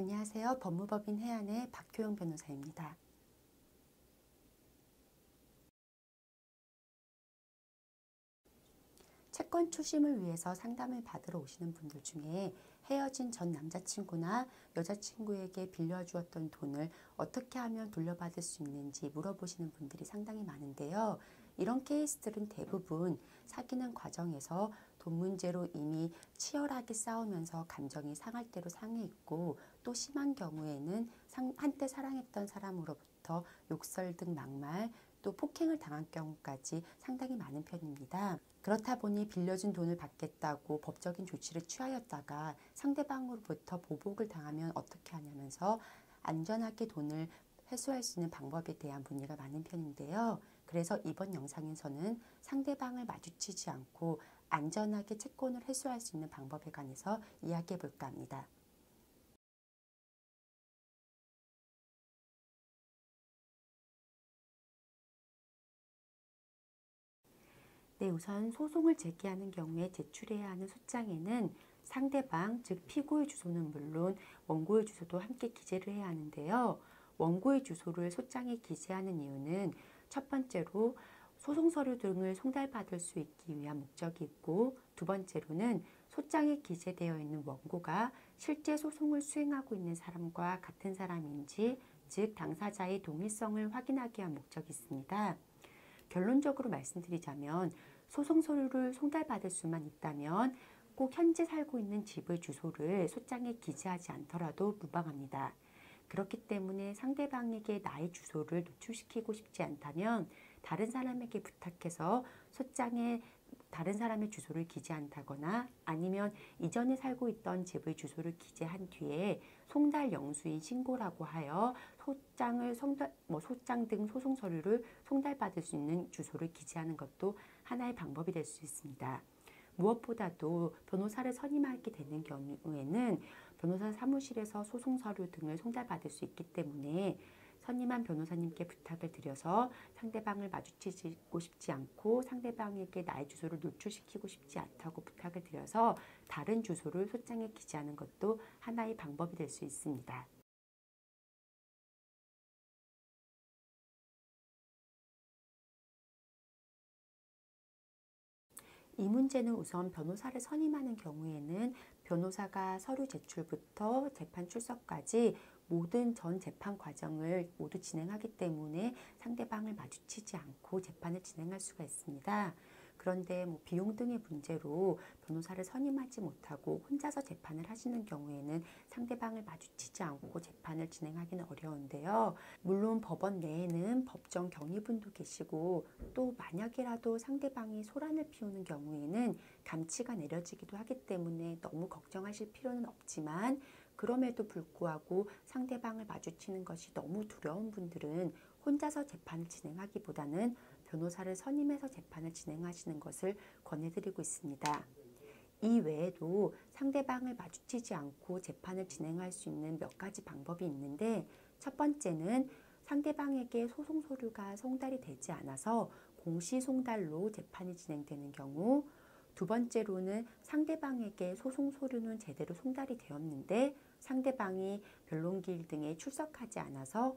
안녕하세요. 법무법인 해안의 박효영 변호사입니다. 채권 추심을 위해서 상담을 받으러 오시는 분들 중에 헤어진 전 남자친구나 여자친구에게 빌려주었던 돈을 어떻게 하면 돌려받을 수 있는지 물어보시는 분들이 상당히 많은데요. 이런 케이스들은 대부분 사귀는 과정에서 돈 문제로 이미 치열하게 싸우면서 감정이 상할 대로 상해 있고 또 심한 경우에는 한때 사랑했던 사람으로부터 욕설 등 막말 또 폭행을 당한 경우까지 상당히 많은 편입니다. 그렇다 보니 빌려준 돈을 받겠다고 법적인 조치를 취하였다가 상대방으로부터 보복을 당하면 어떻게 하냐면서 안전하게 돈을 회수할 수 있는 방법에 대한 문의가 많은 편인데요. 그래서 이번 영상에서는 상대방을 마주치지 않고 안전하게 채권을 회수할 수 있는 방법에 관해서 이야기해 볼까 합니다. 네, 우선 소송을 제기하는 경우에 제출해야 하는 소장에는 상대방, 즉 피고의 주소는 물론 원고의 주소도 함께 기재를 해야 하는데요. 원고의 주소를 소장에 기재하는 이유는 첫 번째로 소송 서류 등을 송달받을 수 있기 위한 목적이 있고 두 번째로는 소장에 기재되어 있는 원고가 실제 소송을 수행하고 있는 사람과 같은 사람인지 즉 당사자의 동일성을 확인하기 위한 목적이 있습니다. 결론적으로 말씀드리자면 소송 서류를 송달받을 수만 있다면 꼭 현재 살고 있는 집의 주소를 소장에 기재하지 않더라도 무방합니다. 그렇기 때문에 상대방에게 나의 주소를 노출시키고 싶지 않다면 다른 사람에게 부탁해서 소장에 다른 사람의 주소를 기재한다거나 아니면 이전에 살고 있던 집의 주소를 기재한 뒤에 송달 영수인 신고라고 하여 소장을 송달, 뭐 소장 등 소송 서류를 송달받을 수 있는 주소를 기재하는 것도 하나의 방법이 될 수 있습니다. 무엇보다도 변호사를 선임하게 되는 경우에는 변호사 사무실에서 소송 서류 등을 송달받을 수 있기 때문에 선임한 변호사님께 부탁을 드려서 상대방을 마주치고 싶지 않고 상대방에게 나의 주소를 노출시키고 싶지 않다고 부탁을 드려서 다른 주소를 소장에 기재하는 것도 하나의 방법이 될 수 있습니다. 이 문제는 우선 변호사를 선임하는 경우에는 변호사가 서류 제출부터 재판 출석까지 모든 전 재판 과정을 모두 진행하기 때문에 상대방을 마주치지 않고 재판을 진행할 수가 있습니다. 그런데 뭐 비용 등의 문제로 변호사를 선임하지 못하고 혼자서 재판을 하시는 경우에는 상대방을 마주치지 않고 재판을 진행하기는 어려운데요. 물론 법원 내에는 법정 경위분도 계시고 또 만약이라도 상대방이 소란을 피우는 경우에는 감치가 내려지기도 하기 때문에 너무 걱정하실 필요는 없지만 그럼에도 불구하고 상대방을 마주치는 것이 너무 두려운 분들은 혼자서 재판을 진행하기보다는 변호사를 선임해서 재판을 진행하시는 것을 권해드리고 있습니다. 이 외에도 상대방을 마주치지 않고 재판을 진행할 수 있는 몇 가지 방법이 있는데 첫 번째는 상대방에게 소송 서류가 송달이 되지 않아서 공시 송달로 재판이 진행되는 경우 두 번째로는 상대방에게 소송 서류는 제대로 송달이 되었는데 상대방이 변론기일 등에 출석하지 않아서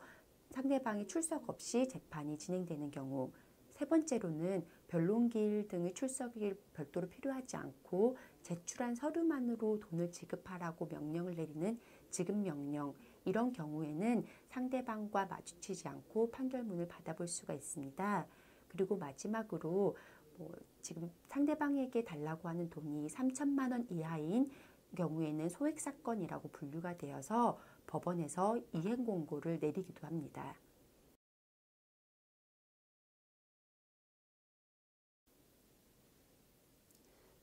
상대방이 출석 없이 재판이 진행되는 경우 세 번째로는 변론기일 등의 출석이 별도로 필요하지 않고 제출한 서류만으로 돈을 지급하라고 명령을 내리는 지급명령 이런 경우에는 상대방과 마주치지 않고 판결문을 받아볼 수가 있습니다. 그리고 마지막으로 뭐 지금 상대방에게 달라고 하는 돈이 3천만 원 이하인 경우에는 소액 사건이라고 분류가 되어서 법원에서 이행 공고를 내리기도 합니다.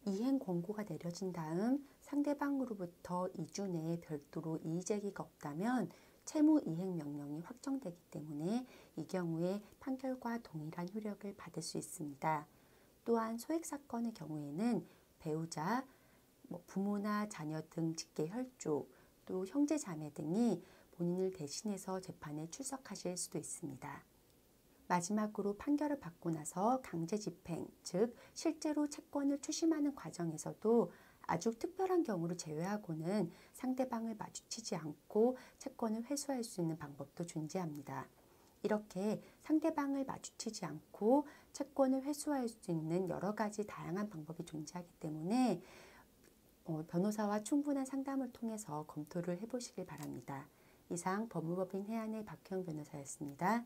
이행 권고가 내려진 다음 상대방으로부터 2주 내에 별도로 이의제기가 없다면 채무 이행 명령이 확정되기 때문에 이 경우에 판결과 동일한 효력을 받을 수 있습니다. 또한 소액 사건의 경우에는 배우자, 뭐 부모나 자녀 등 직계 혈족, 또 형제 자매 등이 본인을 대신해서 재판에 출석하실 수도 있습니다. 마지막으로 판결을 받고 나서 강제 집행, 즉 실제로 채권을 추심하는 과정에서도 아주 특별한 경우를 제외하고는 상대방을 마주치지 않고 채권을 회수할 수 있는 방법도 존재합니다. 이렇게 상대방을 마주치지 않고 채권을 회수할 수 있는 여러 가지 다양한 방법이 존재하기 때문에 어, 변호사와 충분한 상담을 통해서 검토를 해보시길 바랍니다. 이상 법무법인 해안의 박형 변호사였습니다.